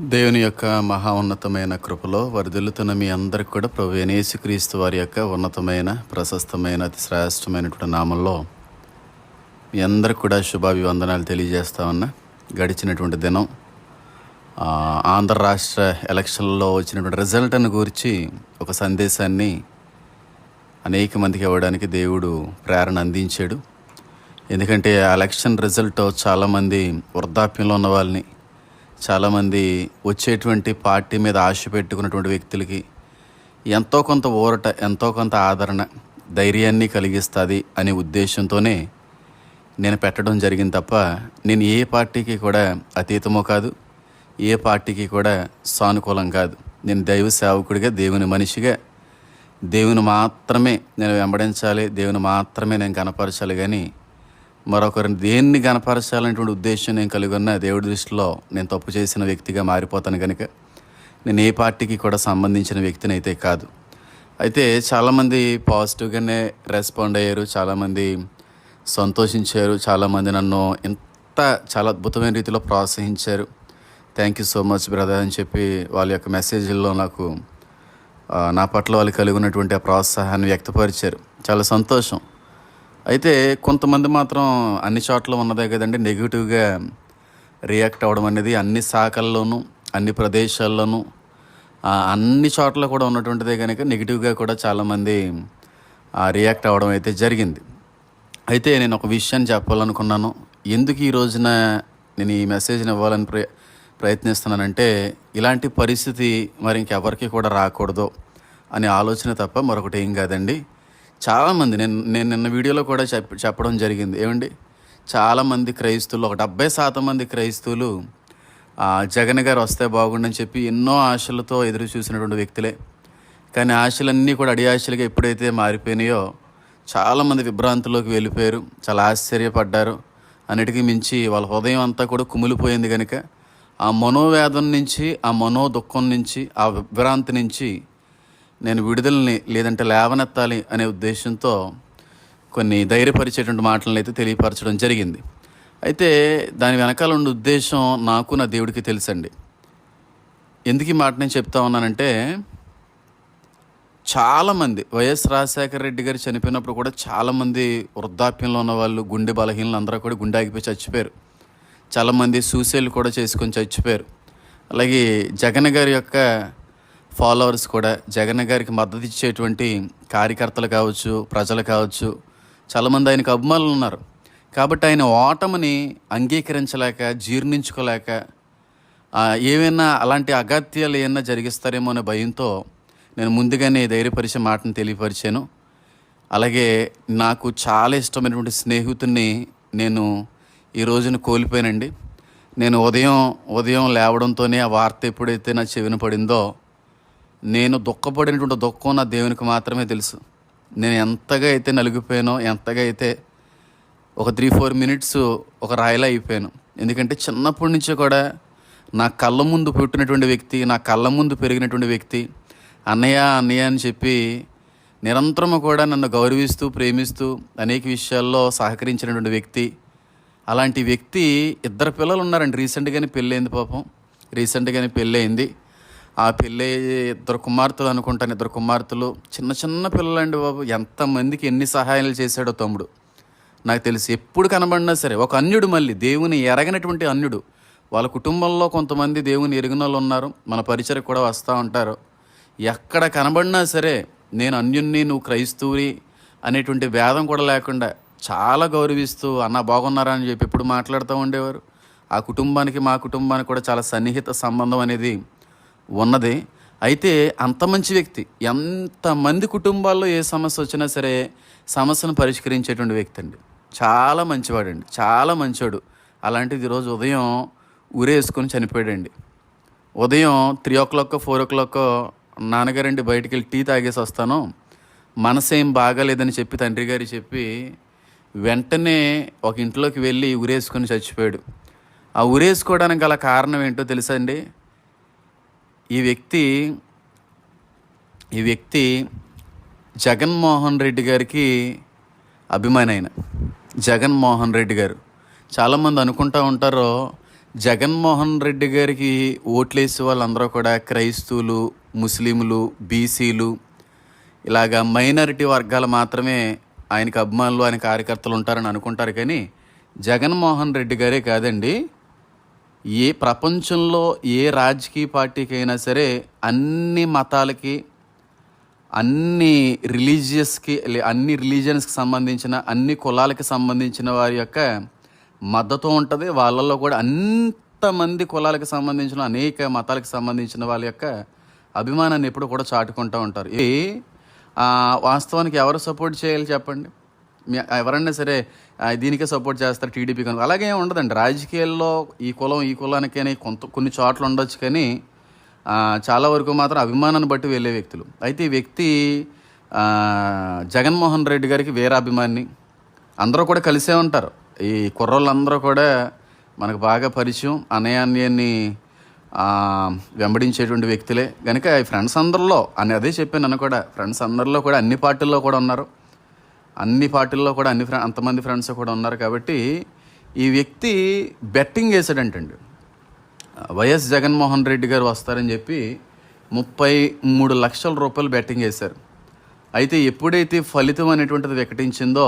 దేవుని యొక్క మహా ఉన్నతమైన కృపలో వరదలుతున్న మీ అందరికి కూడా ప్రభు యేసుక్రీస్తు వారి యొక్క ఉన్నతమైన ప్రశస్తమైన అతి శ్రేష్టమైనటువంటి నామంలో మీ అందరికి కూడా శుభాభివందనాలు తెలియజేస్తా ఉన్నా. గడిచినటువంటి దినం ఆంధ్ర రాష్ట్ర ఎలక్షన్లో వచ్చినటువంటి రిజల్ట్ను గురించి ఒక సందేశాన్ని అనేక మందికి ఇవ్వడానికి దేవుడు ప్రేరణ అందించాడు. ఎందుకంటే ఆ ఎలక్షన్ రిజల్ట్ చాలామంది వృద్ధాప్యంలో ఉన్న వాళ్ళని చాలామంది వచ్చేటువంటి పార్టీ మీద ఆశ పెట్టుకున్నటువంటి వ్యక్తులకి ఎంతో కొంత ఊరట ఎంతో కొంత ఆదరణ ధైర్యాన్ని కలిగిస్తుంది అనే ఉద్దేశంతోనే నేను పెట్టడం జరిగింది తప్ప నేను ఏ పార్టీకి కూడా అతీతమో కాదు ఏ పార్టీకి కూడా సానుకూలం కాదు. నేను దైవ సేవకుడిగా దేవుని మనిషిగా దేవుని మాత్రమే నేను వెంబడించాలి దేవుని మాత్రమే నేను కనపరచాలి కానీ మరొకరిని దేన్ని గనపరచాలనేటువంటి ఉద్దేశం నేను కలిగి ఉన్న దేవుడి దృష్టిలో నేను తప్పు చేసిన వ్యక్తిగా మారిపోతాను కనుక నేను ఏ పార్టీకి కూడా సంబంధించిన వ్యక్తిని అయితే కాదు. అయితే చాలామంది పాజిటివ్గానే రెస్పాండ్ అయ్యారు చాలామంది సంతోషించారు చాలామంది నన్ను ఇంత చాలా అద్భుతమైన రీతిలో ప్రోత్సహించారు. Thank you so much brother అని చెప్పి వాళ్ళ యొక్క మెసేజ్ల్లో నాకు నా పట్ల వాళ్ళు కలిగి ఉన్నటువంటి ఆ ప్రోత్సాహాన్ని వ్యక్తపరిచారు. చాలా సంతోషం. అయితే కొంతమంది మాత్రం అన్ని చోట్ల ఉన్నదే కదండి. నెగిటివ్గా రియాక్ట్ అవ్వడం అనేది అన్ని శాఖల్లోనూ అన్ని ప్రదేశాల్లోనూ అన్ని చోట్ల కూడా ఉన్నటువంటిదే కనుక నెగిటివ్గా కూడా చాలామంది రియాక్ట్ అవ్వడం అయితే జరిగింది. అయితే నేను ఒక విషయాన్ని చెప్పాలనుకున్నాను. ఎందుకు ఈ రోజున నేను ఈ మెసేజ్ని ఇవ్వాలని ప్ర ప్రయత్నిస్తున్నానంటే ఇలాంటి పరిస్థితి మరి ఇంకెవరికి కూడా రాకూడదు అనే ఆలోచన తప్ప మరొకటి ఏం కాదండి. చాలామంది నేను నేను నిన్న వీడియోలో కూడా చెప్ చెప్పడం జరిగింది. ఏమండి? చాలామంది క్రైస్తవులు ఒక డెబ్బై శాతం మంది క్రైస్తవులు ఆ, జగన్ గారు వస్తే బాగుండని చెప్పి ఎన్నో ఆశలతో ఎదురు చూసినటువంటి వ్యక్తులే. కానీ ఆశలన్నీ కూడా అడి ఆశలుగా ఎప్పుడైతే మారిపోయినాయో చాలామంది విభ్రాంతిలోకి వెళ్ళిపోయారు. చాలా ఆశ్చర్యపడ్డారు. అన్నిటికీ మించి వాళ్ళ హృదయం అంతా కూడా కుమిలిపోయింది కనుక ఆ మనోవేదన నుంచి ఆ మనో దుఃఖం నుంచి ఆ విభ్రాంతి నుంచి నేను విడుదలని లేదంటే లేవనెత్తాలి అనే ఉద్దేశంతో కొన్ని ధైర్యపరిచేటువంటి మాటలను అయితే తెలియపరచడం జరిగింది. అయితే దాని వెనకాల ఉన్న ఉద్దేశం నాకు నా దేవుడికి తెలుసండి. ఎందుకు ఈ మాట నేను చెప్తా ఉన్నానంటే చాలామంది వైఎస్ రాజశేఖర రెడ్డి గారు చనిపోయినప్పుడు కూడా చాలామంది వృద్ధాప్యంలో ఉన్న వాళ్ళు గుండె బలహీనలు అందరూ కూడా గుండె ఆగిపోయి చచ్చిపోయారు. చాలామంది సూసైడ్ కూడా చేసుకొని చచ్చిపోయారు. అలాగే జగన్ గారి యొక్క ఫాలోవర్స్ కూడా జగన్ గారికి మద్దతు ఇచ్చేటువంటి కార్యకర్తలు కావచ్చు ప్రజలు కావచ్చు చాలామంది ఆయనకు అభిమానులు ఉన్నారు. కాబట్టి ఆయన ఓటమిని అంగీకరించలేక జీర్ణించుకోలేక ఏమైనా అలాంటి అగత్యాలు ఏమైనా జరిగిస్తారేమో అనే భయంతో నేను ముందుగానే ధైర్యపరిచే మాటను తెలియపరిచాను. అలాగే నాకు చాలా ఇష్టమైనటువంటి స్నేహితుడిని నేను ఈ రోజున కోల్పోయానండి. నేను ఉదయం ఉదయం లేవడంతోనే ఆ వార్త ఎప్పుడైతే నా చెవిన పడిందో నేను దుఃఖపడినటువంటి దుఃఖం నా దేవునికి మాత్రమే తెలుసు. నేను ఎంతగా అయితే నలిగిపోయానో ఎంతగా అయితే ఒక త్రీ ఫోర్ మినిట్స్ ఒక రాయిలా అయిపోయాను. ఎందుకంటే చిన్నప్పటి నుంచి కూడా నా కళ్ళ ముందు పుట్టినటువంటి వ్యక్తి నా కళ్ళ ముందు పెరిగినటువంటి వ్యక్తి అన్నయ్య అన్నయ్య అని చెప్పి నిరంతరము కూడా నన్ను గౌరవిస్తూ ప్రేమిస్తూ అనేక విషయాల్లో సహకరించినటువంటి వ్యక్తి. అలాంటి వ్యక్తి ఇద్దరు పిల్లలు ఉన్నారండి. రీసెంట్గానే పెళ్ళయింది పాపం. రీసెంట్గానే పెళ్ళయింది. ఆ పెళ్ళి ఇద్దరు కుమార్తెలు అనుకుంటాను. ఇద్దరు కుమార్తెలు. చిన్న చిన్న పిల్లలండి బాబు. ఎంతమందికి ఎన్ని సహాయాలు చేశాడో తమ్ముడు. నాకు తెలిసి ఎప్పుడు కనబడినా సరే ఒక అన్యుడు మళ్ళీ. దేవుని ఎరగనటువంటి అన్యుడు. వాళ్ళ కుటుంబంలో కొంతమంది దేవుని ఎరిగిన వాళ్ళు ఉన్నారు. మన పరిచయకు కూడా వస్తూ ఉంటారు. ఎక్కడ కనబడినా సరే నేను అన్యుణ్ణి నువ్వు క్రైస్తవుని అనేటువంటి భేదం కూడా లేకుండా చాలా గౌరవిస్తూ అన్న బాగున్నారా? అని చెప్పి ఎప్పుడు మాట్లాడుతూ ఉండేవారు. ఆ కుటుంబానికి మా కుటుంబానికి కూడా చాలా సన్నిహిత సంబంధం అనేది ఉన్నది. అయితే అంత మంచి వ్యక్తి ఎంతమంది కుటుంబాల్లో ఏ సమస్య వచ్చినా సరే సమస్యను పరిష్కరించేటువంటి వ్యక్తి అండి. చాలా మంచివాడండి చాలా మంచివాడు అలాంటిది ఈరోజు ఉదయం ఊరేసుకొని చనిపోయాడండి. ఉదయం three o'clock four o'clock నాన్నగారండి బయటికి వెళ్ళి టీ తాగేసి వస్తాను. మనసేం బాగాలేదని చెప్పి తండ్రి గారు చెప్పి వెంటనే ఒక ఇంట్లోకి వెళ్ళి ఉరేసుకొని చచ్చిపోయాడు. ఆ ఉరేసుకోవడానికి గల కారణం ఏంటో తెలుసా అండి? ఈ వ్యక్తి ఈ వ్యక్తి జగన్మోహన్ రెడ్డి గారికి అభిమాని ఆయన. జగన్మోహన్ రెడ్డి గారు. చాలామంది అనుకుంటూ ఉంటారు జగన్మోహన్ రెడ్డి గారికి ఓట్లేసే వాళ్ళందరూ కూడా క్రైస్తవులు ముస్లింలు బీసీలు ఇలాగా మైనారిటీ వర్గాలు మాత్రమే ఆయనకు అభిమానులు ఆయన కార్యకర్తలు ఉంటారని అనుకుంటారు. కానీ జగన్మోహన్ రెడ్డి గారే కాదండి. ఏ ప్రపంచంలో ఏ రాజకీయ పార్టీకి అయినా సరే అన్ని మతాలకి అన్ని రిలీజియస్కి లే- అన్ని రిలీజియన్స్కి సంబంధించిన అన్ని కులాలకి సంబంధించిన వారి యొక్క మద్దతు ఉంటుంది. వాళ్ళల్లో కూడా అంతమంది కులాలకు సంబంధించిన అనేక మతాలకు సంబంధించిన వాళ్ళ యొక్క అభిమానాన్ని ఎప్పుడు కూడా చాటుకుంటూ ఉంటారు. ఇది వాస్తవానికి ఎవరు సపోర్ట్ చేయాలి చెప్పండి? ఎవరన్నా సరే దీనికే సపోర్ట్ చేస్తారు టీడీపీ కనుక. అలాగే ఉండదండి. రాజకీయాల్లో ఈ కులం ఈ కులానికని కొంత కొన్ని చోట్ల ఉండొచ్చు కానీ చాలా వరకు మాత్రం అభిమానాన్ని బట్టి వెళ్ళే వ్యక్తులు. అయితే ఈ వ్యక్తి జగన్మోహన్ రెడ్డి గారికి వేరే అభిమాని. అందరూ కూడా కలిసే ఉంటారు. ఈ కుర్రోళ్ళందరూ కూడా మనకు బాగా పరిచయం. అనయాన్యాన్ని వెంబడించేటువంటి వ్యక్తులే. కనుక ఈ ఫ్రెండ్స్ అందరిలో అని అదే చెప్పాను నన్ను కూడా ఫ్రెండ్స్ అందరిలో కూడా అన్ని పార్టీల్లో కూడా ఉన్నారు. అన్ని పార్టీల్లో కూడా అన్ని ఫ్రెండ్ అంతమంది ఫ్రెండ్స్ కూడా ఉన్నారు కాబట్టి ఈ వ్యక్తి బెట్టింగ్ వేసాడంటండి. వైఎస్ జగన్మోహన్ రెడ్డి గారు వస్తారని చెప్పి ముప్పై మూడు లక్షల రూపాయలు బెట్టింగ్ వేశారు. అయితే ఎప్పుడైతే ఫలితం అనేటువంటిది వికటించిందో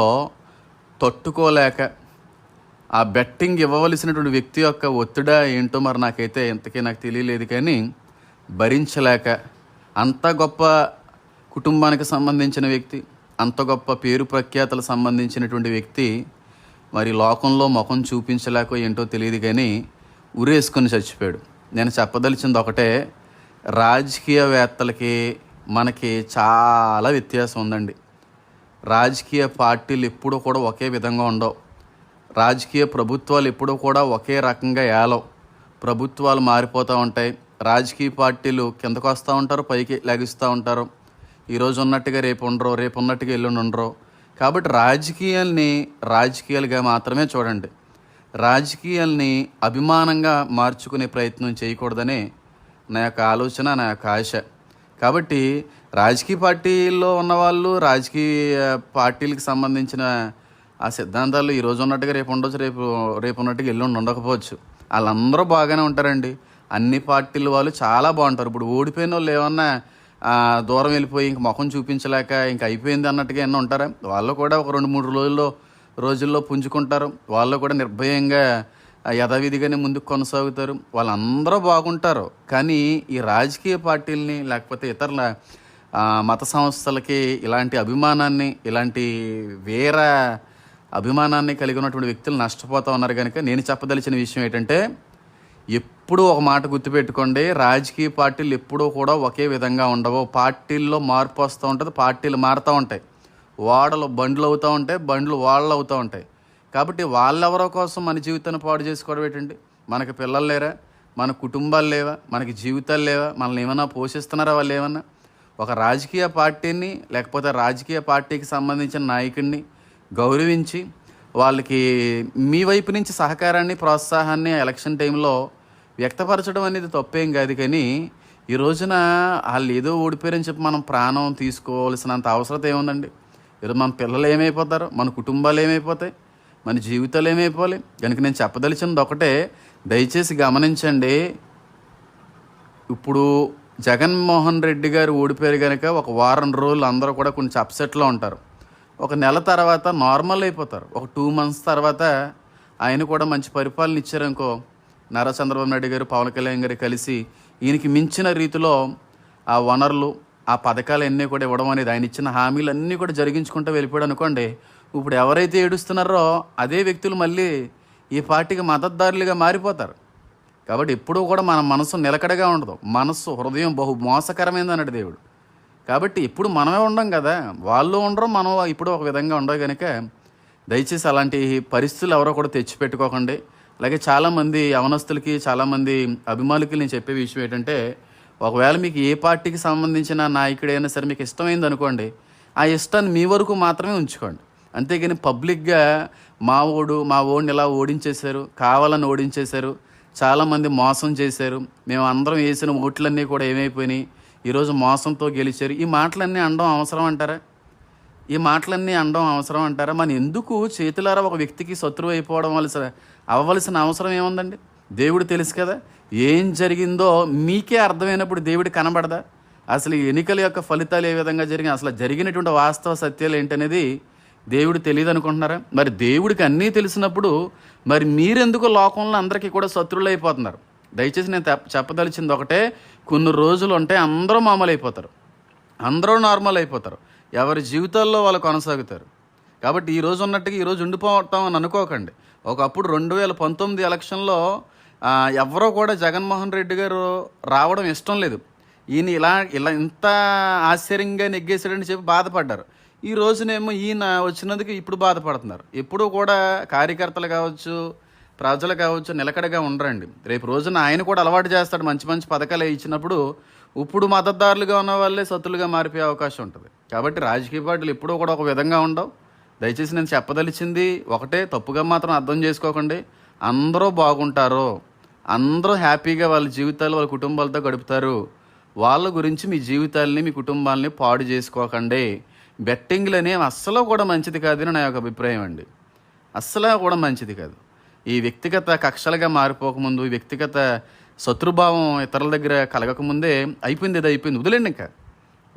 తట్టుకోలేక ఆ బెట్టింగ్ ఇవ్వవలసినటువంటి వ్యక్తి యొక్క ఒత్తిడా ఏంటో మరి నాకైతే ఇంతకీ నాకు తెలియలేదు కానీ భరించలేక అంత గొప్ప కుటుంబానికి సంబంధించిన వ్యక్తి అంత గొప్ప పేరు ప్రఖ్యాతలు సంబంధించినటువంటి వ్యక్తి మరి లోకంలో ముఖం చూపించలేకో ఏంటో తెలియదు కానీ ఉరేసుకొని చచ్చిపోయాడు. నేను చెప్పదలిచింది ఒకటే రాజకీయవేత్తలకి మనకి చాలా వ్యత్యాసం ఉందండి. రాజకీయ పార్టీలు ఎప్పుడూ కూడా ఒకే విధంగా ఉండవు. రాజకీయ ప్రభుత్వాలు ఎప్పుడూ కూడా ఒకే రకంగా ఏలవు. ప్రభుత్వాలు మారిపోతూ ఉంటాయి. రాజకీయ పార్టీలు కిందకు వస్తూ ఉంటారు పైకి లెగిస్తూ ఉంటారు. ఈరోజు ఉన్నట్టుగా రేపు ఉండరు రేపు ఉన్నట్టుగా ఎల్లుండి ఉండరు. కాబట్టి రాజకీయాల్ని రాజకీయాలుగా మాత్రమే చూడండి. రాజకీయాల్ని అభిమానంగా మార్చుకునే ప్రయత్నం చేయకూడదని నా యొక్క ఆలోచన నా యొక్క ఆశ. కాబట్టి రాజకీయ పార్టీల్లో ఉన్నవాళ్ళు రాజకీయ పార్టీలకు సంబంధించిన ఆ సిద్ధాంతాలు ఈరోజు ఉన్నట్టుగా రేపు ఉండొచ్చు రేపు రేపు ఉన్నట్టుగా ఎల్లుండి ఉండకపోవచ్చు. వాళ్ళందరూ బాగానే ఉంటారండి. అన్ని పార్టీల వాళ్ళు చాలా బాగుంటారు. ఇప్పుడు ఓడిపోయిన వాళ్ళు ఏమన్నా దూరం వెళ్ళిపోయి ఇంక ముఖం చూపించలేక ఇంక అయిపోయింది అన్నట్టుగా ఎన్నో ఉంటారా. వాళ్ళు కూడా ఒక రెండు మూడు రోజుల్లో రోజుల్లో పుంజుకుంటారు. వాళ్ళు కూడా నిర్భయంగా యథావిధిగానే ముందుకు కొనసాగుతారు. వాళ్ళందరూ బాగుంటారు. కానీ ఈ రాజకీయ పార్టీలని లేకపోతే ఇతరుల మత సంస్థలకి ఇలాంటి అభిమానాన్ని ఇలాంటి వేరే అభిమానాన్ని కలిగి ఉన్నటువంటి వ్యక్తులు నష్టపోతూ ఉన్నారు కనుక నేను చెప్పదలిచిన విషయం ఏంటంటే ఎప్పుడూ ఒక మాట గుర్తుపెట్టుకోండి రాజకీయ పార్టీలు ఎప్పుడూ కూడా ఒకే విధంగా ఉండవు. పార్టీల్లో మార్పు వస్తూ ఉంటుంది పార్టీలు మారుతూ ఉంటాయి. వాడలు బండ్లు అవుతూ ఉంటాయి బండ్లు వాళ్ళు అవుతూ ఉంటాయి. కాబట్టి వాళ్ళెవరో కోసం మన జీవితాన్ని పాడు చేసుకోవడం ఏంటండి? మనకి పిల్లలు లేరా? మన కుటుంబాలు లేవా? మనకి జీవితాలు లేవా? మనల్ని ఏమైనా పోషిస్తున్నారా వాళ్ళు ఏమన్నా? ఒక రాజకీయ పార్టీని లేకపోతే రాజకీయ పార్టీకి సంబంధించిన నాయకుడిని గౌరవించి వాళ్ళకి మీ వైపు నుంచి సహకారాన్ని ప్రోత్సాహాన్ని ఎలక్షన్ టైంలో వ్యక్తపరచడం అనేది తప్పేం కాదు కానీ ఈ రోజున వాళ్ళు ఏదో ఓడిపోయారని చెప్పి మనం ప్రాణం తీసుకోవాల్సినంత అవసరం ఏముందండి? ఈరోజు మన పిల్లలు ఏమైపోతారు? మన కుటుంబాలు ఏమైపోతాయి? మన జీవితాలు ఏమైపోవాలి? కనుక నేను చెప్పదలిచినది ఒకటే దయచేసి గమనించండి ఇప్పుడు జగన్మోహన్ రెడ్డి గారు ఓడిపోయారు కనుక ఒక వారం రోజులు అందరూ కూడా కొంచెం అప్సెట్లో ఉంటారు. ఒక నెల తర్వాత నార్మల్ అయిపోతారు. ఒక టూ మంత్స్ తర్వాత ఆయన కూడా మంచి పరిపాలన ఇచ్చారనుకో నారా చంద్రబాబు నాయుడు గారు పవన్ కళ్యాణ్ గారు కలిసి ఈయనకి మించిన రీతిలో ఆ వనరులు ఆ పథకాలు అన్నీ కూడా ఇవ్వడం అనేది ఆయన ఇచ్చిన హామీలు అన్నీ కూడా జరిగించుకుంటూ వెళ్ళిపోయాడు అనుకోండి. ఇప్పుడు ఎవరైతే ఏడుస్తున్నారో అదే వ్యక్తులు మళ్ళీ ఈ పార్టీకి మద్దతుదారులుగా మారిపోతారు. కాబట్టి ఎప్పుడూ కూడా మన మనసు నిలకడగా ఉండదు. మనస్సు హృదయం బహు మోసకరమైంది అన్నాడు దేవుడు. కాబట్టి ఇప్పుడు మనమే ఉండం కదా. వాళ్ళు ఉండరు మనం ఇప్పుడు ఒక విధంగా ఉండవు కనుక దయచేసి అలాంటి పరిస్థితులు ఎవరో కూడా తెచ్చిపెట్టుకోకండి. అలాగే చాలామంది యవనస్తులకి చాలామంది అభిమానులకి నేను చెప్పే విషయం ఏంటంటే ఒకవేళ మీకు ఏ పార్టీకి సంబంధించిన నాయకుడైనా సరే మీకు ఇష్టమైంది అనుకోండి ఆ ఇష్టాన్ని మీ వరకు మాత్రమే ఉంచుకోండి. అంతేగాని పబ్లిక్గా మా ఓడు మా ఓడిని ఇలా ఓడించేశారు కావాలని ఓడించేశారు చాలామంది మోసం చేశారు మేము అందరం వేసిన ఓట్లన్నీ కూడా ఏమైపోయినాయి ఈరోజు మోసంతో గెలిచారు ఈ మాటలన్నీ అనడం అవసరం అంటారా? ఈ మాటలన్నీ అనడం అవసరం అంటారా? మనం ఎందుకు చేతులారా ఒక వ్యక్తికి శత్రువు అయిపోవడం వలసిన అవ్వవలసిన అవసరం ఏముందండి? దేవుడు తెలుసు కదా ఏం జరిగిందో మీకే అర్థమైనప్పుడు దేవుడు కనబడదా? అసలు ఎన్నికల యొక్క ఫలితాలు ఏ విధంగా జరిగినాయి? అసలు జరిగినటువంటి వాస్తవ సత్యాలు ఏంటనేది దేవుడు తెలియదు అనుకుంటున్నారా? మరి దేవుడికి అన్నీ తెలిసినప్పుడు మరి మీరెందుకు లోకంలో అందరికీ కూడా శత్రువులు అయిపోతున్నారు? దయచేసి నేను చెప్పదలిచింది ఒకటే కొన్ని రోజులు ఉంటే అందరూ మామూలు అయిపోతారు అందరూ నార్మల్ అయిపోతారు. ఎవరి జీవితాల్లో వాళ్ళు కొనసాగుతారు. కాబట్టి ఈ రోజు ఉన్నట్టుగా ఈరోజు ఉండిపోవటం అని అనుకోకండి. ఒకప్పుడు రెండు వేల పంతొమ్మిది ఎలక్షన్లో ఎవరో కూడా జగన్మోహన్ రెడ్డి గారు రావడం ఇష్టం లేదు. ఈయన ఇలా ఇలా ఇంత ఆశ్చర్యంగా నెగ్గేశాడని చెప్పి బాధపడ్డారు. ఈ రోజునేమో ఈయన వచ్చినందుకు ఇప్పుడు బాధపడుతున్నారు. ఎప్పుడూ కూడా కార్యకర్తలు కావచ్చు ప్రజలు కావచ్చు నిలకడగా ఉండరండి. రేపు రోజున ఆయన కూడా అలవాటు చేస్తాడు మంచి మంచి పథకాలు ఇచ్చినప్పుడు ఇప్పుడు మద్దతుదారులుగా ఉన్న వాళ్ళే సత్తులుగా మారిపోయే అవకాశం ఉంటుంది. కాబట్టి రాజకీయ పార్టీలు ఎప్పుడూ కూడా ఒక విధంగా ఉండవు. దయచేసి నేను చెప్పదలిచింది ఒకటే తప్పుగా మాత్రం అర్థం చేసుకోకండి. అందరూ బాగుంటారు. అందరూ హ్యాపీగా వాళ్ళ జీవితాలు వాళ్ళ కుటుంబాలతో గడుపుతారు. వాళ్ళ గురించి మీ జీవితాలని మీ కుటుంబాలని పాడు చేసుకోకండి. బెట్టింగ్లు అనేవి అస్సలు కూడా మంచిది కాదని నా యొక్క అభిప్రాయం అండి. అస్సలు కూడా మంచిది కాదు. ఈ వ్యక్తిగత కక్షలుగా మారిపోకముందు వ్యక్తిగత శత్రుభావం ఇతరుల దగ్గర కలగకముందే అయిపోయింది ఇది అయిపోయింది. వదిలేండి ఇంకా.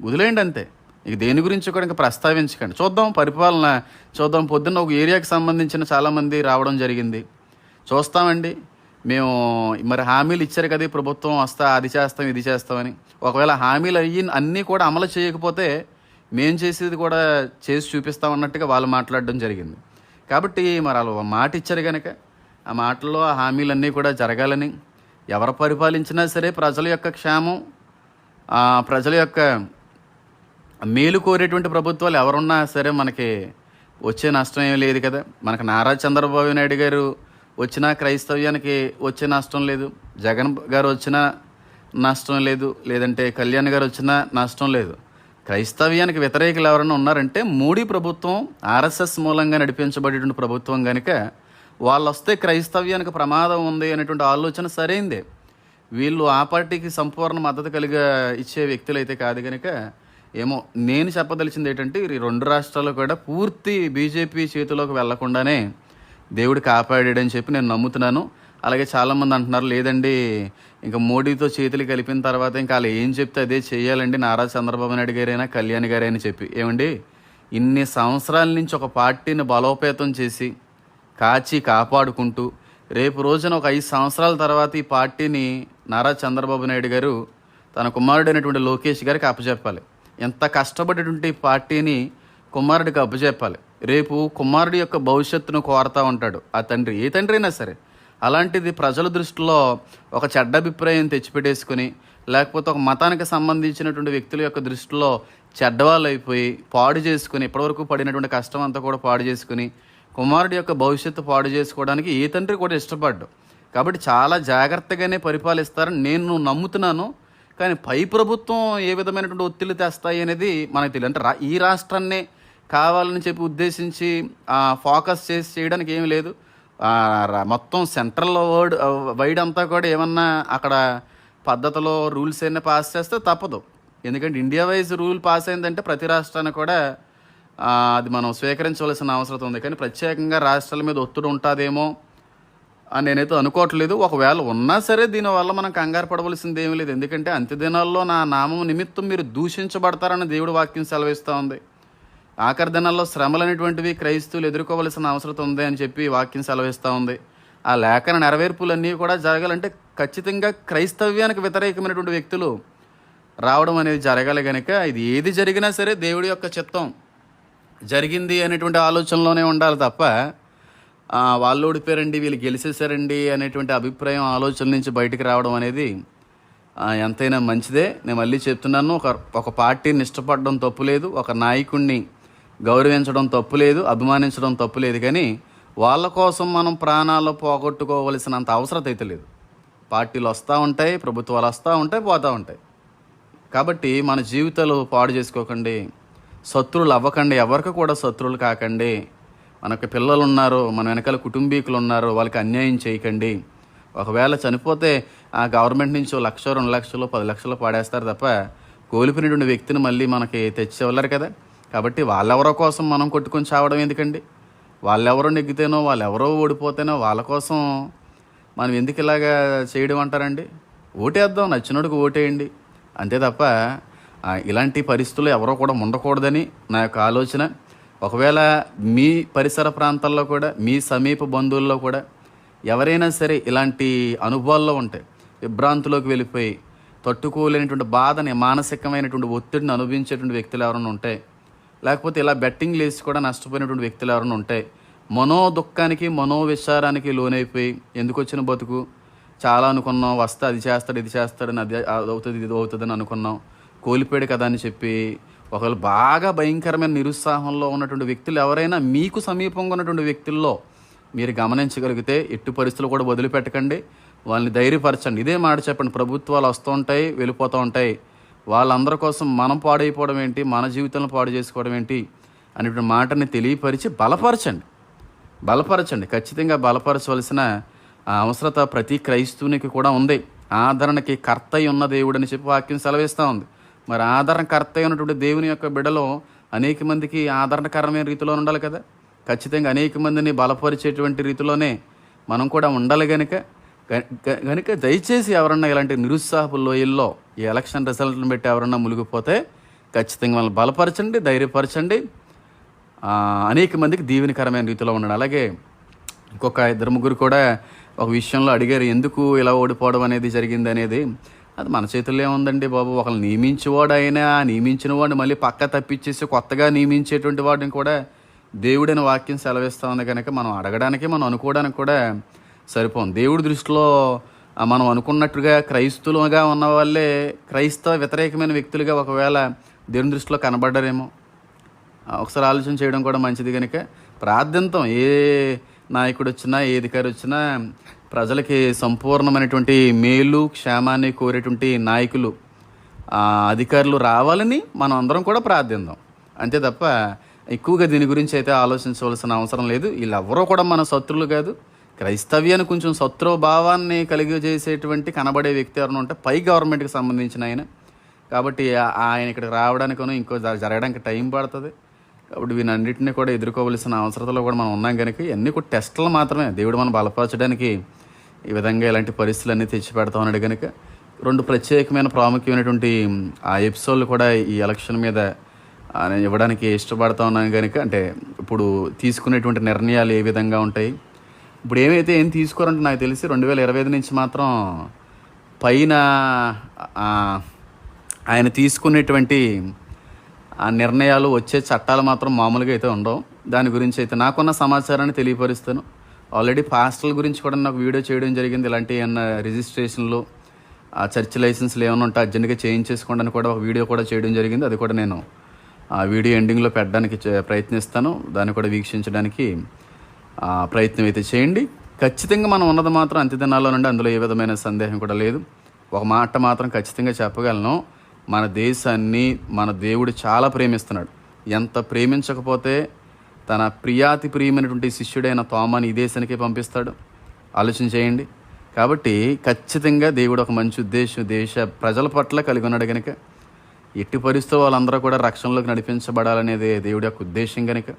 వదిలేయండి అంతే. ఇక దేని గురించి కూడా ఇంకా ప్రస్తావించకండి. చూద్దాం పరిపాలన. చూద్దాం పొద్దున్న ఒక ఏరియాకి సంబంధించిన చాలామంది రావడం జరిగింది. చూస్తామండి. మేము మరి హామీలు ఇచ్చారు కదా ప్రభుత్వం వస్తా అది చేస్తాం ఇది చేస్తామని ఒకవేళ హామీలు అయ్యి అన్నీ కూడా అమలు చేయకపోతే మేం చేసేది కూడా చేసి చూపిస్తాం అన్నట్టుగా వాళ్ళు మాట్లాడడం జరిగింది. కాబట్టి మరి వాళ్ళు మాట ఇచ్చారు కనుక ఆ మాటల్లో ఆ హామీలన్నీ కూడా జరగాలని ఎవరు పరిపాలించినా సరే ప్రజల యొక్క క్షేమం ప్రజల యొక్క మేలు కోరేటువంటి ప్రభుత్వాలు ఎవరున్నా సరే మనకి వచ్చే నష్టం ఏం లేదు కదా. మనకు నారా చంద్రబాబు నాయుడు గారు వచ్చినా క్రైస్తవ్యానికి వచ్చే నష్టం లేదు. జగన్ గారు వచ్చినా నష్టం లేదు. లేదంటే కళ్యాణ్ గారు వచ్చినా నష్టం లేదు. క్రైస్తవ్యానికి వ్యతిరేకులు ఎవరైనా ఉన్నారంటే మోడీ ప్రభుత్వం ఆర్ఎస్ఎస్ మూలంగా నడిపించబడేటువంటి ప్రభుత్వం కనుక వాళ్ళు వస్తే క్రైస్తవ్యానికి ప్రమాదం ఉంది అనేటువంటి ఆలోచన సరైందే. వీళ్ళు ఆ పార్టీకి సంపూర్ణ మద్దతు కలిగా ఇచ్చే వ్యక్తులు అయితే కాదు కనుక ఏమో నేను చెప్పదలిచింది ఏంటంటే ఈ రెండు రాష్ట్రాలు కూడా పూర్తి బీజేపీ చేతిలోకి వెళ్ళకుండానే దేవుడు కాపాడాడని చెప్పి నేను నమ్ముతున్నాను. అలాగే చాలామంది అంటున్నారు లేదండి ఇంకా మోడీతో చేతులు కలిపిన తర్వాత ఇంకా వాళ్ళు ఏం చెప్తే అదే చేయాలండి. నారా చంద్రబాబు నాయుడు గారైనా కళ్యాణ్ గారైనా చెప్పి. ఏమండి ఇన్ని సంవత్సరాల నుంచి ఒక పార్టీని బలోపేతం చేసి కాచి కాపాడుకుంటూ రేపు రోజున ఒక ఐదు సంవత్సరాల తర్వాత ఈ పార్టీని నారా చంద్రబాబు నాయుడు గారు తన కుమారుడైనటువంటి లోకేష్ గారికి అప్పచెప్పాలి ఎంత కష్టపడేటువంటి పార్టీని కుమారుడికి అప్పచెప్పాలి రేపు కుమారుడి యొక్క భవిష్యత్తును కోరుతా ఉంటాడు. ఆ తండ్రి ఏ తండ్రి అయినా సరే. అలాంటిది ప్రజల దృష్టిలో ఒక చెడ్డ అభిప్రాయం తెచ్చిపెట్టేసుకుని లేకపోతే ఒక మతానికి సంబంధించినటువంటి వ్యక్తుల యొక్క దృష్టిలో చెడ్డవాళ్ళు అయిపోయి పాడు చేసుకుని ఇప్పటివరకు పడినటువంటి కష్టం అంతా కూడా పాడు చేసుకుని కుమారుడి యొక్క భవిష్యత్తు పాడు చేసుకోవడానికి ఏ తండ్రి కూడా ఇష్టపడ్డు. కాబట్టి చాలా జాగ్రత్తగానే పరిపాలిస్తారని నేను నమ్ముతున్నాను. కానీ పై ప్రభుత్వం ఏ విధమైనటువంటి ఒత్తిళ్ళు తెస్తాయి అనేది మనకు తెలియదు. అంటే రా- ఈ రాష్ట్రాన్నే కావాలని చెప్పి ఉద్దేశించి ఫోకస్ చేసి చేయడానికి ఏమీ లేదు. మొత్తం సెంట్రల్ వర్డ్ వైడ్ అంతా కూడా ఏమన్నా అక్కడ పద్ధతిలో రూల్స్ ఏమైనా పాస్ చేస్తే తప్పదు. ఎందుకంటే ఇండియా వైజ్ రూల్ పాస్ అయిందంటే ప్రతి రాష్ట్రానికి కూడా అది మనం స్వీకరించవలసిన అవసరం ఉంది. కానీ ప్రత్యేకంగా రాష్ట్రాల మీద ఒత్తిడి ఉంటుందేమో అని నేనైతే అనుకోవట్లేదు. ఒకవేళ ఉన్నా సరే దీనివల్ల మనం కంగారు పడవలసింది ఏమీ లేదు. ఎందుకంటే అంత్యదినాల్లో నా నామం నిమిత్తం మీరు దూషించబడతారని దేవుడు వాక్యం సెలవిస్తూ ఉంది. ఆఖరి దినాల్లో శ్రమలు అనేటువంటివి ఎదుర్కోవలసిన అవసరం ఉంది అని చెప్పి వాక్యం సెలవిస్తూ ఉంది. ఆ లేఖన నెరవేర్పులన్నీ కూడా జరగాలంటే ఖచ్చితంగా క్రైస్తవ్యానికి వ్యతిరేకమైనటువంటి వ్యక్తులు రావడం అనేది జరగాలి కనుక ఇది ఏది జరిగినా సరే దేవుడి యొక్క చిత్తం. జరిగింది అనేటువంటి ఆలోచనలోనే ఉండాలి తప్ప వాళ్ళు ఓడిపోయారండి వీళ్ళు గెలిచేశారండి అనేటువంటి అభిప్రాయం ఆలోచన నుంచి బయటికి రావడం అనేది ఎంతైనా మంచిదే. నేను మళ్ళీ చెప్తున్నాను ఒక ఒక పార్టీని ఇష్టపడడం తప్పు లేదు ఒక నాయకుడిని గౌరవించడం తప్పు లేదు అభిమానించడం తప్పు లేదు కానీ వాళ్ళ కోసం మనం ప్రాణాలు పోగొట్టుకోవలసినంత అవసరం అయితే లేదు. పార్టీలు వస్తూ ఉంటాయి ప్రభుత్వాలు వస్తూ ఉంటాయి పోతూ ఉంటాయి. కాబట్టి మన జీవితాలు పాడు చేసుకోకండి. శత్రువులు అవ్వకండి. ఎవరికి కూడా శత్రువులు కాకండి. మనకు పిల్లలు ఉన్నారు మన వెనకాల కుటుంబీకులు ఉన్నారు వాళ్ళకి అన్యాయం చేయకండి. ఒకవేళ చనిపోతే ఆ గవర్నమెంట్ నుంచి లక్ష రెండు లక్షలు పది లక్షలు పాడేస్తారు తప్ప కోల్పోయినటువంటి వ్యక్తిని మళ్ళీ మనకి తెచ్చి కదా. కాబట్టి వాళ్ళెవరో కోసం మనం కొట్టుకొని చావడం ఎందుకండి? వాళ్ళెవరో నెగ్గితేనో వాళ్ళెవరో ఓడిపోతేనో వాళ్ళ కోసం మనం ఎందుకు ఇలాగా చేయడం అంటారండి? ఓటేద్దాం నచ్చినోడికి ఓటేయండి. అంతే తప్ప ఇలాంటి పరిస్థితులు ఎవరో కూడా ఉండకూడదని నా యొక్క ఆలోచన. ఒకవేళ మీ పరిసర ప్రాంతాల్లో కూడా మీ సమీప బంధువుల్లో కూడా ఎవరైనా సరే ఇలాంటి అనుభవాల్లో ఉంటాయి విభ్రాంతిలోకి వెళ్ళిపోయి తట్టుకోలేనటువంటి బాధని మానసికమైనటువంటి ఒత్తిడిని అనుభవించేటువంటి వ్యక్తులు ఎవరైనా ఉంటాయి లేకపోతే ఇలా బెట్టింగ్ లేసి కూడా నష్టపోయినటువంటి వ్యక్తులు ఎవరైనా ఉంటాయి మనో దుఃఖానికి మనో విచారానికి లోనైపోయి ఎందుకు వచ్చిన బతుకు? చాలా అనుకున్నాం వస్తే అది చేస్తాడు ఇది చేస్తాడని అది అది అవుతుంది ఇది అవుతుందని అనుకున్నాం. కోల్పోయాడు కదా అని చెప్పి ఒకళ్ళు బాగా భయంకరమైన నిరుత్సాహంలో ఉన్నటువంటి వ్యక్తులు ఎవరైనా మీకు సమీపంగా ఉన్నటువంటి వ్యక్తుల్లో మీరు గమనించగలిగితే ఎట్టి పరిస్థితులు కూడా వదిలిపెట్టకండి. వాళ్ళని ధైర్యపరచండి. ఇదే మాట చెప్పండి. ప్రభుత్వాలు వస్తూ ఉంటాయి వెళ్ళిపోతూ ఉంటాయి. వాళ్ళందరి కోసం మనం పాడైపోవడం ఏంటి? మన జీవితంలో పాడు చేసుకోవడం ఏంటి? అనేటువంటి మాటని తెలియపరిచి బలపరచండి. బలపరచండి. ఖచ్చితంగా బలపరచవలసిన అవసరత ప్రతి క్రైస్తవునికి కూడా ఉంది. ఆదరణకి కర్త ఉన్న దేవుడని చెప్పి వాక్యం సెలవిస్తూ ఉంది. మరి ఆదరణ అయినటువంటి ఉన్నటువంటి దేవుని యొక్క బిడలో అనేక మందికి ఆదరణకరమైన రీతిలో ఉండాలి కదా? ఖచ్చితంగా అనేక మందిని బలపరిచేటువంటి రీతిలోనే మనం కూడా ఉండాలి గనుక. కనుక గనుక దయచేసి ఎవరన్నా ఇలాంటి నిరుత్సాహపు లోయల్లో ఈ ఎలక్షన్ రిజల్ట్ని బట్టి ఎవరన్నా మునిగిపోతే ఖచ్చితంగా వాళ్ళని బలపరచండి ధైర్యపరచండి. అనేక మందికి దీవెనకరమైన రీతిలో ఉండండి. అలాగే ఇంకొక ఇద్దరు ముగ్గురు కూడా ఒక విషయంలో అడిగారు ఎందుకు ఇలా ఓడిపోవడం అనేది జరిగింది అనేది అది మన చేతుల్లో ఏముందండి బాబు? ఒకళ్ళు నియమించేవాడు అయినా ఆ నియమించిన వాడిని మళ్ళీ పక్క తప్పించేసి కొత్తగా నియమించేటువంటి వాడిని కూడా దేవుడైన వాక్యం సెలవిస్తా ఉంది కనుక మనం అడగడానికి మనం అనుకోవడానికి కూడా సరిపోం దేవుడి దృష్టిలో మనం అనుకున్నట్టుగా క్రైస్తులుగా ఉన్న వాళ్ళే క్రైస్తవ వ్యతిరేకమైన వ్యక్తులుగా ఒకవేళ దేవుని దృష్టిలో కనబడ్డారేమో. ఒకసారి ఆలోచన చేయడం కూడా మంచిది కనుక. ప్రార్థంతం. ఏ నాయకుడు వచ్చినా ఏ అధికారి వచ్చినా ప్రజలకి సంపూర్ణమైనటువంటి మేలు క్షేమాన్ని కోరేటువంటి నాయకులు అధికారులు రావాలని మనం అందరం కూడా ప్రార్థిద్దాం అంతే తప్ప ఎక్కువగా దీని గురించి అయితే ఆలోచించవలసిన అవసరం లేదు. వీళ్ళెవరూ కూడా మన శత్రులు కాదు. క్రైస్తవ్యాన్ని కొంచెం శత్రుభావాన్ని భావాన్ని కలిగజేసేటువంటి కనబడే వ్యక్తి ఎవరైనా ఉంటే పై గవర్నమెంట్కి సంబంధించిన ఆయన. కాబట్టి ఆయన ఇక్కడికి రావడానికనో ఇంకో జ- జరగడానికి టైం పడుతుంది. కాబట్టి వీనన్నింటినీ కూడా ఎదుర్కోవలసిన అవసరతలో కూడా మనం ఉన్నాం కనుక ఇవన్నీ కూడా టెస్టులు మాత్రమే దేవుడు మనం బలపరచడానికి ఈ విధంగా ఇలాంటి పరిస్థితులన్నీ తెచ్చిపెడతా ఉన్నాడు కనుక రెండు ప్రత్యేకమైన ప్రాముఖ్యమైనటువంటి ఆ ఎపిసోడ్లు కూడా ఈ ఎలక్షన్ మీద నేను ఇవ్వడానికి ఇష్టపడతా ఉన్నాను కనుక అంటే ఇప్పుడు తీసుకునేటువంటి నిర్ణయాలు ఏ విధంగా ఉంటాయి? ఇప్పుడు ఏమైతే ఏం తీసుకోరంటే నాకు తెలిసి రెండు వేల ఇరవై ఐదు నుంచి మాత్రం పైన ఆయన తీసుకునేటువంటి ఆ నిర్ణయాలు వచ్చే చట్టాలు మాత్రం మామూలుగా అయితే ఉండవు. దాని గురించి అయితే నాకున్న సమాచారాన్ని తెలియపరుస్తాను. ఆల్రెడీ పాస్టల్ గురించి కూడా నాకు వీడియో చేయడం జరిగింది. ఇలాంటి ఏమన్నా రిజిస్ట్రేషన్లు ఆ చర్చ్ లైసెన్స్లు ఏమైనా ఉంటే అర్జెంట్గా చేయించేసుకోండి అని కూడా ఒక వీడియో కూడా చేయడం జరిగింది. అది కూడా నేను ఆ వీడియో ఎండింగ్లో పెట్టడానికి ప్రయత్నిస్తాను. దాన్ని కూడా వీక్షించడానికి ప్రయత్నం అయితే చేయండి. ఖచ్చితంగా మనం ఉన్నది మాత్రం అంత్య దినాల్లో నుండి అందులో ఏ విధమైన సందేహం కూడా లేదు. ఒక మాట మాత్రం ఖచ్చితంగా చెప్పగలను. మన దేశాన్ని మన దేవుడు చాలా ప్రేమిస్తున్నాడు. ఎంత ప్రేమించకపోతే తన ప్రియాతి ప్రియమైనటువంటి శిష్యుడైన తోమాని ఈ దేశానికే పంపిస్తాడు. ఆలోచన చేయండి. కాబట్టి ఖచ్చితంగా దేవుడు ఒక మంచి ఉద్దేశం దేశ ప్రజల పట్ల కలిగి ఉన్నాడు కనుక ఎట్టి పరిస్థితుల్లో వాళ్ళందరూ కూడా రక్షణలోకి నడిపించబడాలనేది దేవుడి యొక్క ఉద్దేశం కనుక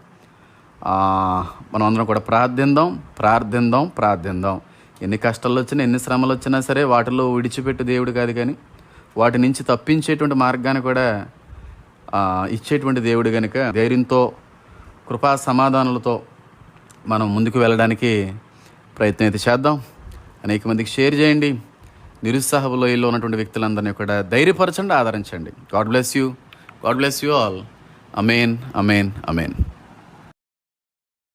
మనం అందరం కూడా ప్రార్థిందాం ప్రార్థిందాం ప్రార్థిందాం. ఎన్ని కష్టాలు వచ్చినా ఎన్ని శ్రమలు వచ్చినా సరే వాటిలో విడిచిపెట్టు దేవుడు కాదు కానీ వాటి నుంచి తప్పించేటువంటి మార్గాన్ని కూడా ఇచ్చేటువంటి దేవుడు కనుక ధైర్యంతో కృపా సమాధానాలతో మనం ముందుకు వెళ్ళడానికి ప్రయత్నం అయితే చేద్దాం. అనేక మందికి షేర్ చేయండి. నిరుత్సాహ ఇల్లు ఉన్నటువంటి వ్యక్తులందరినీ కూడా ధైర్యపరచండి ఆదరించండి. God bless you. God bless you all. Amen amen amen.